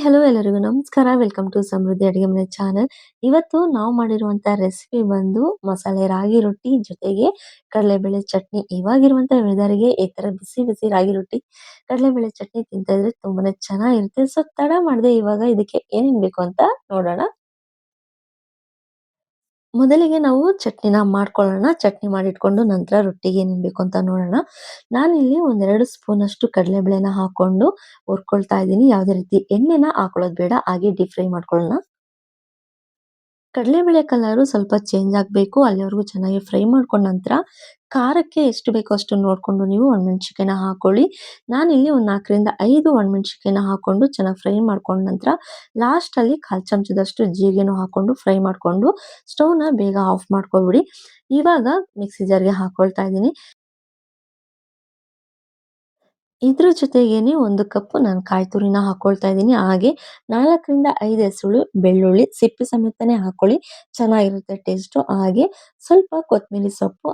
Hello ಎಲ್ಲರಿಗೂ ನಮಸ್ಕಾರ. Welcome to ಸಮೃದ್ಧಿ ಅಡುಗೆ ಮನೆ ಚಾನಲ್ ಇವತ್ತು ನಾವು ಮಾಡಿರುವಂತ ರೆಸಿಪಿ ಬಂದು ಮಸಾಲೆ, ರಾಗಿ, ರೊಟ್ಟಿ ಜೊತೆಗೆ ಕಡಲೆಬೇಳೆ ಚಟ್ನಿ. ಇವಾಗಿರುವಂತ ವೆದರ್ಗೆ ಈ ತರ ಬಿಸಿ ಬಿಸಿ ರಾಗಿ, ರೊಟ್ಟಿ, ಕಡಲೆಬೇಳೆ ಚಟ್ನಿ ತಿಂತಾ ಇದ್ರೆ ತುಂಬಾನೇ ಚೆನ್ನಾಗಿರುತ್ತೆ. ಸೊ ತಡ ಮಾಡದೆ ಇವಾಗ ಇದಕ್ಕೆ ಏನೇನ್ ಬೇಕು ಅಂತ ನೋಡೋಣ. ಮೊದಲಿಗೆ ನಾವು ಚಟ್ನಿನ ಮಾಡ್ಕೊಳ್ಳೋಣ. ಚಟ್ನಿ ಮಾಡಿಟ್ಕೊಂಡು ನಂತರ ರೊಟ್ಟಿಗೆ ಏನೇನು ಬೇಕು ಅಂತ ನೋಡೋಣ. ನಾನಿಲ್ಲಿ ಒಂದೆರಡು ಸ್ಪೂನ್ ಅಷ್ಟು ಕಡಲೆಬೇಳೆನ ಹಾಕೊಂಡು ಹುರ್ಕೊಳ್ತಾ ಇದ್ದೀನಿ. ಯಾವುದೇ ರೀತಿ ಎಣ್ಣೆನ ಹಾಕೊಳ್ಳೋದು ಬೇಡ. ಹಾಗೆ ಡೀಪ್ ಫ್ರೈ ಮಾಡ್ಕೊಳ್ಳೋಣ. ಕಡಲೆಬೇಳೆ ಕಲರು ಸ್ವಲ್ಪ ಚೇಂಜ್ ಆಗಬೇಕು, ಅಲ್ಲಿವರೆಗೂ ಚೆನ್ನಾಗಿ ಫ್ರೈ ಮಾಡ್ಕೊಂಡ ನಂತರ ಖಾರಕ್ಕೆ ಎಷ್ಟು ಬೇಕೋ ಅಷ್ಟು ನೋಡ್ಕೊಂಡು ನೀವು ಒಣಮೆಣಸಿನಕಾಯಿನ ಹಾಕೊಳ್ಳಿ. ನಾನಿಲ್ಲಿ ಒಂದು ನಾಲ್ಕರಿಂದ ಐದು ಒಣಮೆಣಸಿನಕಾಯಿನ ಹಾಕೊಂಡು ಚೆನ್ನಾಗಿ ಫ್ರೈ ಮಾಡ್ಕೊಂಡ ನಂತರ ಲಾಸ್ಟಲ್ಲಿ ಕಾಲ್ ಚಮಚದಷ್ಟು ಜೀರಿಗೆನೂ ಹಾಕೊಂಡು ಫ್ರೈ ಮಾಡ್ಕೊಂಡು ಸ್ಟವ್ನ ಬೇಗ ಆಫ್ ಮಾಡ್ಕೊಬಿಡಿ ಇವಾಗ ಮಿಕ್ಸಿ ಜಾರ್ಗೆ ಹಾಕ್ಕೊಳ್ತಾ ಇದ್ದೀನಿ. ಇದ್ರ ಜೊತೆಗೇನೆ ಒಂದು ಕಪ್ ನಾನು ಕಾಯಿ ತುರಿನ ಹಾಕೊಳ್ತಾ ಇದ್ದೀನಿ. ಹಾಗೆ ನಾಲ್ಕರಿಂದ ಐದು ಹೆಸರು ಬೆಳ್ಳುಳ್ಳಿ ಸಿಪ್ಪೆ ಸಮೇತನೆ ಹಾಕೊಳ್ಳಿ. ಚೆನ್ನಾಗಿರುತ್ತೆ ಟೇಸ್ಟು. ಹಾಗೆ ಸ್ವಲ್ಪ ಕೊತ್ತಂಬರಿ ಸೊಪ್ಪು.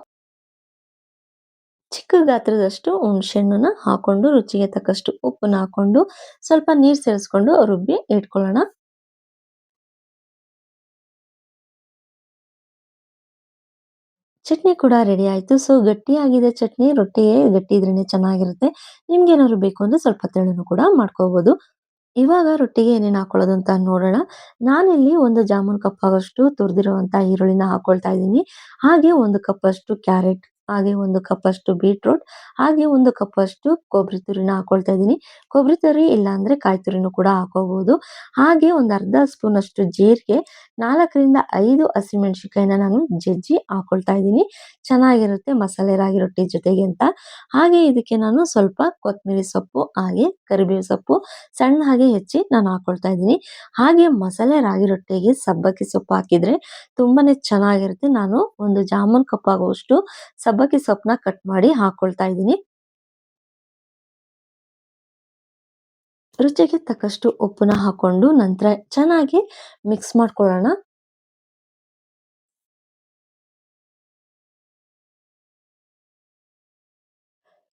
ಚಿಕ್ಕ ಗಾತ್ರದಷ್ಟು ಹುಣಸೆ ಹಣ್ಣನ್ನ ಹಾಕೊಂಡು ರುಚಿಗೆ ತಕ್ಕಷ್ಟು ಉಪ್ಪನ್ನ ಹಾಕೊಂಡು ಸ್ವಲ್ಪ ನೀರು ಸೇರಿಸ್ಕೊಂಡು ರುಬ್ಬಿ ಇಟ್ಕೊಳ್ಳೋಣ. ಚಟ್ನಿ ಕೂಡ ರೆಡಿ ಆಯಿತು. ಸೊ ಗಟ್ಟಿಯಾಗಿದೆ ಚಟ್ನಿ ರೊಟ್ಟಿಗೆ ಗಟ್ಟಿ ಇದ್ರೇ ಚೆನ್ನಾಗಿರುತ್ತೆ. ನಿಮ್ಗೆ ಏನಾದ್ರು ಬೇಕು ಅಂದ್ರೆ ಸ್ವಲ್ಪ ತೆಳುನು ಕೂಡ ಮಾಡ್ಕೋಬಹುದು ಇವಾಗ ರೊಟ್ಟಿಗೆ ಏನೇನು ಹಾಕೊಳ್ಳೋದು ಅಂತ ನೋಡೋಣ. ನಾನಿಲ್ಲಿ ಒಂದು ಜಾಮೂನ್ ಕಪ್ ಆಗೋಷ್ಟು ತುರಿದಿರುವಂತ ಈರುಳ್ಳಿನ ಹಾಕೊಳ್ತಾ ಇದ್ದೀನಿ. ಹಾಗೆ ಒಂದು ಕಪ್ ಅಷ್ಟು ಕ್ಯಾರೆಟ್ ಹಾಗೆ ಒಂದು ಕಪ್ ಅಷ್ಟು ಬೀಟ್ರೂಟ್ ಹಾಗೆ ಒಂದು ಕಪ್ ಅಷ್ಟು ಕೊಬ್ಬರಿ ತುರಿನ ಹಾಕೊಳ್ತಾ ಇದ್ದೀನಿ. ಕೊಬ್ಬರಿ ತುರಿ ಇಲ್ಲ ಅಂದ್ರೆ ಕಾಯಿ ತುರಿನೂ ಕೂಡ ಹಾಕೋಬಹುದು ಹಾಗೆ ಒಂದು ಅರ್ಧ ಸ್ಪೂನ್ ಅಷ್ಟು ಜೀರಿಗೆ, ನಾಲ್ಕರಿಂದ ಐದು ಹಸಿಮೆಣಸಿನಕಾಯಿನ ನಾನು ಜಜ್ಜಿ ಹಾಕೊಳ್ತಾ ಇದ್ದೀನಿ. ಚೆನ್ನಾಗಿರುತ್ತೆ ಮಸಾಲೆ ರಾಗಿ ರೊಟ್ಟಿ ಜೊತೆಗೆ ಅಂತ. ಹಾಗೆ ಇದಕ್ಕೆ ನಾನು ಸ್ವಲ್ಪ ಕೊತ್ತಂಬರಿ ಸೊಪ್ಪು, ಹಾಗೆ ಕರಿಬೇವು ಸೊಪ್ಪು ಸಣ್ಣ ಹಾಗೆ ಹೆಚ್ಚಿ ನಾನು ಹಾಕೊಳ್ತಾ ಇದ್ದೀನಿ. ಹಾಗೆ ಮಸಾಲೆ ರಾಗಿ ರೊಟ್ಟಿಗೆ ಸಬ್ಬಕ್ಕಿ ಸೊಪ್ಪು ಹಾಕಿದ್ರೆ ತುಂಬಾನೇ ಚೆನ್ನಾಗಿರುತ್ತೆ. ನಾನು ಒಂದು ಜಾಮೂನ್ ಕಪ್ ಆಗುವಷ್ಟು ಸಬ್ಬಕ್ಕಿ ಸೊಪ್ಪನ್ನ ಕಟ್ ಮಾಡಿ ಹಾಕೊಳ್ತಾ ಇದ್ದೀನಿ. ರುಚಿಗೆ ತಕ್ಕಷ್ಟು ಉಪ್ಪನ್ನ ಹಾಕೊಂಡು ನಂತರ ಚೆನ್ನಾಗಿ ಮಿಕ್ಸ್ ಮಾಡ್ಕೊಳ್ಳೋಣ.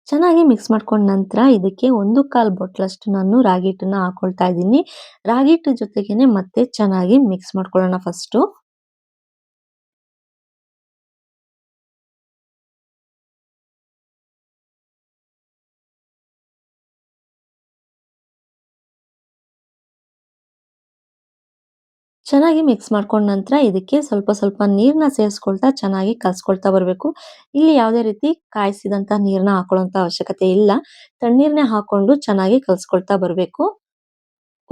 ಚೆನ್ನಾಗಿ ಮಿಕ್ಸ್ ಮಾಡ್ಕೊಂಡ ನಂತರ ಇದಕ್ಕೆ ಒಂದು ಕಾಲ್ ಬೊಟ್ಲಷ್ಟು ನಾನು ರಾಗಿ ಹಿಟ್ಟನ್ನ ಹಾಕೊಳ್ತಾ ಇದ್ದೀನಿ. ರಾಗಿ ಹಿಟ್ಟು ಜೊತೆಗೇನೆ ಮತ್ತೆ ಚೆನ್ನಾಗಿ ಮಿಕ್ಸ್ ಮಾಡ್ಕೊಳ್ಳೋಣ ಫಸ್ಟು ಚೆನ್ನಾಗಿ ಮಿಕ್ಸ್ ಮಾಡ್ಕೊಂಡ ನಂತರ ಇದಕ್ಕೆ ಸ್ವಲ್ಪ ಸ್ವಲ್ಪ ನೀರನ್ನ ಸೇರಿಸ್ಕೊಳ್ತಾ ಚೆನ್ನಾಗಿ ಕಲಸ್ಕೊಳ್ತಾ ಬರಬೇಕು. ಇಲ್ಲಿ ಯಾವುದೇ ರೀತಿ ಕಾಯಿಸಿದಂತ ನೀರನ್ನ ಹಾಕೊಳ್ಳುವಂತ ಅವಶ್ಯಕತೆ ಇಲ್ಲ. ತಣ್ಣೀರನ್ನೇ ಹಾಕೊಂಡು ಚೆನ್ನಾಗಿ ಕಲಸ್ಕೊಳ್ತಾ ಬರಬೇಕು.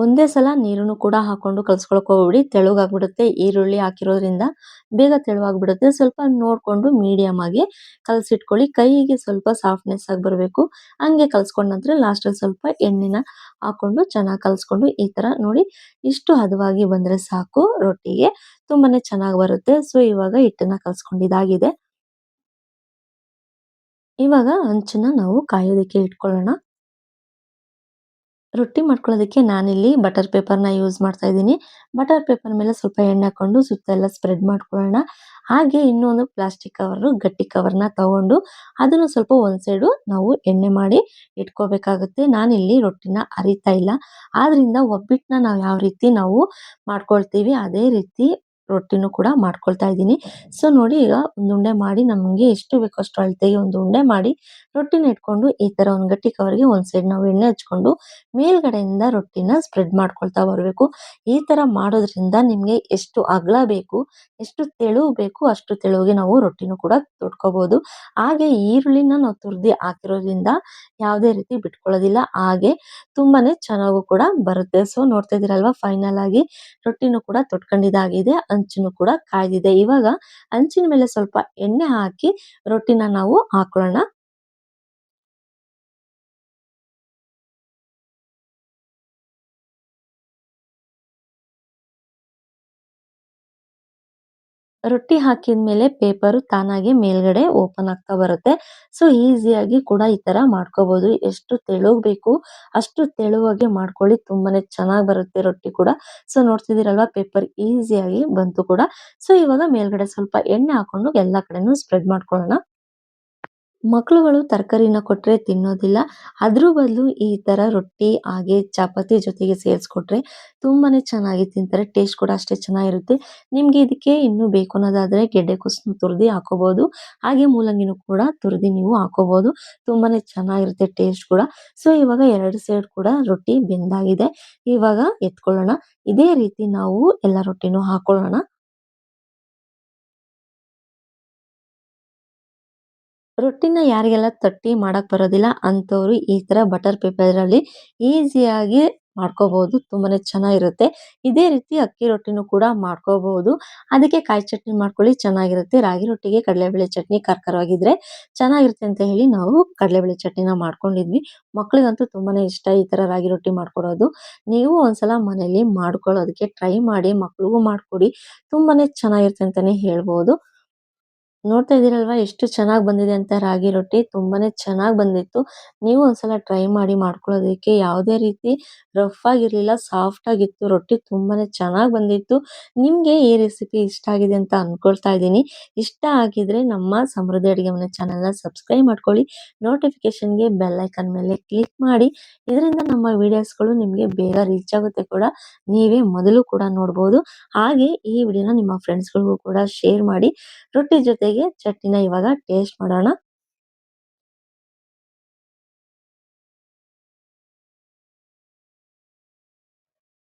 ಒಂದೇ ಸಲ ನೀರನ್ನು ಕೂಡ ಹಾಕೊಂಡು ಕಲ್ಸ್ಕೊಳಕ್ ಹೋಗ್ಬಿಡಿ. ತೆಳುಗಾಗ್ಬಿಡುತ್ತೆ. ಈರುಳ್ಳಿ ಹಾಕಿರೋದ್ರಿಂದ ಬೇಗ ತೆಳುವಾಗ್ಬಿಡುತ್ತೆ. ಸ್ವಲ್ಪ ನೋಡ್ಕೊಂಡು ಮೀಡಿಯಂ ಆಗಿ ಕಲಸಿಟ್ಕೊಳ್ಳಿ. ಕೈಗೆ ಸ್ವಲ್ಪ ಸಾಫ್ಟ್ನೆಸ್ ಆಗಿ ಬರಬೇಕು. ಹಂಗೆ ಕಲ್ಸ್ಕೊಂಡ ನಂತರ ಲಾಸ್ಟಲ್ಲಿ ಸ್ವಲ್ಪ ಎಣ್ಣೆನ ಹಾಕೊಂಡು ಚೆನ್ನಾಗಿ ಕಲ್ಸ್ಕೊಂಡು ಈ ತರ ನೋಡಿ ಇಷ್ಟು ಹದವಾಗಿ ಬಂದ್ರೆ ಸಾಕು ರೊಟ್ಟಿಗೆ. ತುಂಬಾನೇ ಚೆನ್ನಾಗಿ ಬರುತ್ತೆ. ಸೊ ಇವಾಗ ಹಿಟ್ಟನ್ನ ಕಲ್ಸ್ಕೊಂಡಿದ್ದಾಗಿದೆ ಇವಾಗ ಹಂಚನ್ನ ನಾವು ಕಾಯೋದಕ್ಕೆ ಇಟ್ಕೊಳ್ಳೋಣ. ರೊಟ್ಟಿ ಮಾಡ್ಕೊಳ್ಳೋದಕ್ಕೆ ನಾನಿಲ್ಲಿ ಬಟರ್ ಪೇಪರ್ನ ಯೂಸ್ ಮಾಡ್ತಾ ಇದ್ದೀನಿ. ಬಟರ್ ಪೇಪರ್ ಮೇಲೆ ಸ್ವಲ್ಪ ಎಣ್ಣೆ ಹಾಕೊಂಡು ಸುತ್ತ ಎಲ್ಲ ಸ್ಪ್ರೆಡ್ ಮಾಡ್ಕೊಳ್ಳೋಣ. ಹಾಗೆ ಇನ್ನೊಂದು ಪ್ಲಾಸ್ಟಿಕ್ ಕವರ್ ಗಟ್ಟಿ ಕವರ್ನ ತಗೊಂಡು ಅದನ್ನು ಸ್ವಲ್ಪ ಒಂದ್ ಸೈಡು ನಾವು ಎಣ್ಣೆ ಮಾಡಿ ಇಟ್ಕೋಬೇಕಾಗುತ್ತೆ. ನಾನಿಲ್ಲಿ ರೊಟ್ಟಿನ ಅರಿತಾ ಇಲ್ಲ. ಆದ್ರಿಂದ ಒಬ್ಬಿಟ್ಟನ್ನ ನಾವು ಯಾವ ರೀತಿ ನಾವು ಮಾಡ್ಕೊಳ್ತೀವಿ, ಅದೇ ರೀತಿ ರೊಟ್ಟಿನೂ ಕೂಡ ಮಾಡ್ಕೊಳ್ತಾ ಇದ್ದೀನಿ. ಸೊ ನೋಡಿ ಈಗ ಒಂದು ಉಂಡೆ ಮಾಡಿ ನಮಗೆ ಎಷ್ಟು ಬೇಕೋ ಅಷ್ಟು ಅಳತೆಗೆ ಒಂದು ಉಂಡೆ ಮಾಡಿ ರೊಟ್ಟಿನ ಇಟ್ಕೊಂಡು ಈ ತರ ಒಂದು ಗಟ್ಟಿ ಕವರ್ಗೆ ಒಂದು ಸೈಡ್ ನಾವು ಎಣ್ಣೆ ಹಚ್ಕೊಂಡು ಮೇಲ್ಗಡೆಯಿಂದ ರೊಟ್ಟಿನ ಸ್ಪ್ರೆಡ್ ಮಾಡ್ಕೊಳ್ತಾ ಬರಬೇಕು. ಈ ತರ ಮಾಡೋದ್ರಿಂದ ನಿಮಗೆ ಎಷ್ಟು ಅಗಲ ಬೇಕು, ಎಷ್ಟು ತೆಳು ಬೇಕು ಅಷ್ಟು ತೆಳುವಿಗೆ ನಾವು ರೊಟ್ಟಿನೂ ಕೂಡ ತೊಡ್ಕೋಬಹುದು ಹಾಗೆ ಈರುಳ್ಳಿನ ನಾವು ತುರ್ದಿ ಹಾಕಿರೋದ್ರಿಂದ ಯಾವುದೇ ರೀತಿ ಬಿಟ್ಕೊಳ್ಳೋದಿಲ್ಲ, ಹಾಗೆ ತುಂಬಾನೇ ಚೆನ್ನಾಗೂ ಕೂಡ ಬರುತ್ತೆ. ಸೊ ನೋಡ್ತಾ ಇದ್ದೀರಲ್ವಾ ಫೈನಲ್ ಆಗಿ ರೊಟ್ಟಿನೂ ಕೂಡ ತೊಟ್ಕೊಂಡಿದ್ದಾಗಿದೆ. ಹಂಚನ್ನು ಕೂಡ ಕಾಯ್ದಿದೆ. ಇವಾಗ ಅಂಚಿನ ಮೇಲೆ ಸ್ವಲ್ಪ ಎಣ್ಣೆ ಹಾಕಿ ರೊಟ್ಟಿನ ನಾವು ಹಾಕೊಳ್ಳೋಣ. ರೊಟ್ಟಿ ಹಾಕಿದ್ಮೇಲೆ ಪೇಪರ್ ತಾನಾಗೆ ಮೇಲ್ಗಡೆ ಓಪನ್ ಆಗ್ತಾ ಬರುತ್ತೆ. ಸೊ ಈಸಿಯಾಗಿ ಕೂಡ ಈ ತರ ಮಾಡ್ಕೋಬಹುದು ಎಷ್ಟು ತೆಳುಗ್ ಬೇಕು ಅಷ್ಟು ತೆಳುವಾಗೆ ಮಾಡ್ಕೊಳ್ಳಿ, ತುಂಬಾನೇ ಚೆನ್ನಾಗಿ ಬರುತ್ತೆ ರೊಟ್ಟಿ ಕೂಡ. ಸೊ ನೋಡ್ತಿದ್ದೀರಲ್ವಾ ಪೇಪರ್ ಈಸಿಯಾಗಿ ಬಂತು ಕೂಡ. ಸೊ ಇವಾಗ ಮೇಲ್ಗಡೆ ಸ್ವಲ್ಪ ಎಣ್ಣೆ ಹಾಕೊಂಡು ಎಲ್ಲಾ ಕಡೆನೂ ಸ್ಪ್ರೆಡ್ ಮಾಡ್ಕೊಳ್ಳೋಣ. ಮಕ್ಳುಗಳು ತರಕಾರಿನ ಕೊಟ್ಟರೆ ತಿನ್ನೋದಿಲ್ಲ. ಅದ್ರ ಬದಲು ಈ ಥರ ರೊಟ್ಟಿ, ಹಾಗೆ ಚಪಾತಿ ಜೊತೆಗೆ ಸೇರಿಸ್ಕೊಟ್ರೆ ತುಂಬಾನೇ ಚೆನ್ನಾಗಿ ತಿಂತಾರೆ. ಟೇಸ್ಟ್ ಕೂಡ ಅಷ್ಟೇ ಚೆನ್ನಾಗಿರುತ್ತೆ. ನಿಮಗೆ ಇದಕ್ಕೆ ಇನ್ನೂ ಬೇಕು ಅನ್ನೋದಾದ್ರೆ ಗೆಡ್ಡೆಕೋಸನ್ನು ತುರಿದು ಹಾಕೋಬಹುದು. ಹಾಗೆ ಮೂಲಂಗಿನೂ ಕೂಡ ತುರಿದು ನೀವು ಹಾಕೋಬಹುದು. ತುಂಬಾನೇ ಚೆನ್ನಾಗಿರುತ್ತೆ ಟೇಸ್ಟ್ ಕೂಡ. ಸೊ, ಇವಾಗ ಎರಡು ಸೈಡ್ ಕೂಡ ರೊಟ್ಟಿ ಬೆಂದಾಗಿದೆ. ಇವಾಗ ಎತ್ಕೊಳ್ಳೋಣ. ಇದೇ ರೀತಿ ನಾವು ಎಲ್ಲ ರೊಟ್ಟಿನೂ ಹಾಕೊಳ್ಳೋಣ. ರೊಟ್ಟಿನ ಯಾರಿಗೆಲ್ಲ ತಟ್ಟಿ ಮಾಡಕ್ ಬರೋದಿಲ್ಲ, ಅಂಥವ್ರು ಈ ತರ ಬಟರ್ ಪೇಪರ್ ಅಲ್ಲಿ ಈಸಿಯಾಗಿ ಮಾಡ್ಕೋಬಹುದು. ತುಂಬಾನೇ ಚೆನ್ನಾಗಿರುತ್ತೆ. ಇದೇ ರೀತಿ ಅಕ್ಕಿ ರೊಟ್ಟಿನೂ ಕೂಡ ಮಾಡ್ಕೋಬಹುದು. ಅದಕ್ಕೆ ಕಾಯಿ ಚಟ್ನಿ ಮಾಡ್ಕೊಳ್ಳಿ, ಚೆನ್ನಾಗಿರುತ್ತೆ. ರಾಗಿ ರೊಟ್ಟಿಗೆ ಕಡಲೆಬೇಳೆ ಚಟ್ನಿ ಕರ್ಕರವಾಗಿದ್ರೆ ಚೆನ್ನಾಗಿರುತ್ತೆ ಅಂತ ಹೇಳಿ ನಾವು ಕಡಲೆಬೇಳೆ ಚಟ್ನಿನ ಮಾಡ್ಕೊಂಡಿದ್ವಿ. ಮಕ್ಳಿಗಂತೂ ತುಂಬಾನೇ ಇಷ್ಟ ಈ ತರ ರಾಗಿ ರೊಟ್ಟಿ ಮಾಡ್ಕೊಡೋದು. ನೀವು ಒಂದ್ಸಲ ಮನೇಲಿ ಮಾಡ್ಕೊಳ್ಳೋದಕ್ಕೆ ಟ್ರೈ ಮಾಡಿ, ಮಕ್ಳಿಗೂ ಮಾಡ್ಕೊಡಿ. ತುಂಬಾನೇ ಚೆನ್ನಾಗಿರುತ್ತೆ ಅಂತಾನೆ ಹೇಳ್ಬೋದು. ನೋಡ್ತಾ ಇದ್ದೀರಲ್ವಾ ಎಷ್ಟು ಚೆನ್ನಾಗಿ ಬಂದಿದೆ ಅಂತ ರಾಗಿ ರೊಟ್ಟಿ ತುಂಬಾನೇ ಚೆನ್ನಾಗಿ ಬಂದಿತ್ತು. ನೀವು ಒಂದ್ಸಲ ಟ್ರೈ ಮಾಡಿ ಮಾಡ್ಕೊಳ್ಳೋದಕ್ಕೆ ಯಾವುದೇ ರೀತಿ ರಫ್ ಆಗಿರ್ಲಿಲ್ಲ, ಸಾಫ್ಟ್ ಆಗಿತ್ತು, ರೊಟ್ಟಿ ತುಂಬಾನೇ ಚೆನ್ನಾಗಿ ಬಂದಿತ್ತು. ನಿಮ್ಗೆ ಈ ರೆಸಿಪಿ ಇಷ್ಟ ಆಗಿದೆ ಅಂತ ಅನ್ಕೊಳ್ತಾ ಇದ್ದೀನಿ. ಇಷ್ಟ ಆಗಿದ್ರೆ ನಮ್ಮ ಸಮೃದ್ಧಿ ಅಡುಗೆ ಮನೆ ಚಾನೆಲ್‌ನ ಸಬ್ಸ್ಕ್ರೈಬ್ ಮಾಡ್ಕೊಳ್ಳಿ. ನೋಟಿಫಿಕೇಶನ್ಗೆ ಐಕಾನ್ ಮೇಲೆ ಕ್ಲಿಕ್ ಮಾಡಿ. ಇದರಿಂದ ನಮ್ಮ ವಿಡಿಯೋಸ್‌ಗಳು ನಿಮ್ಗೆ ಬೇಗ ರೀಚ್ ಆಗುತ್ತೆ ಕೂಡ. ನೀವೇ ಮೊದಲು ಕೂಡ ನೋಡ್ಬೋದು. ಹಾಗೆ ಈ ವಿಡಿಯೋನ ನಿಮ್ಮ ಫ್ರೆಂಡ್ಸ್‌ಗಳಿಗೂ ಕೂಡ ಶೇರ್ ಮಾಡಿ. ರೊಟ್ಟಿ ಜೊತೆಗೆ ಚಟ್ನಿನ ಇವಾಗ ಟೇಸ್ಟ್ ಮಾಡೋಣ.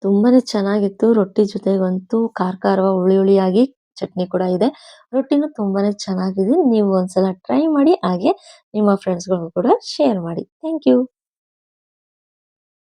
ತುಂಬಾನೇ ಚೆನ್ನಾಗಿತ್ತು. ರೊಟ್ಟಿ ಜೊತೆಗಂತೂ ಖಾರ ಖಾರವಾಗಿ ಹುಳಿ ಹುಳಿಯಾಗಿ ಚಟ್ನಿ ಕೂಡ ಇದೆ. ರೊಟ್ಟಿನೂ ತುಂಬಾನೇ ಚೆನ್ನಾಗಿದೆ. ನೀವು ಒಂದ್ಸಲ ಟ್ರೈ ಮಾಡಿ, ಹಾಗೆ ನಿಮ್ಮ ಫ್ರೆಂಡ್ಸ್‌ಗಳಿಗೂ ಕೂಡ ಶೇರ್ ಮಾಡಿ. Thank you.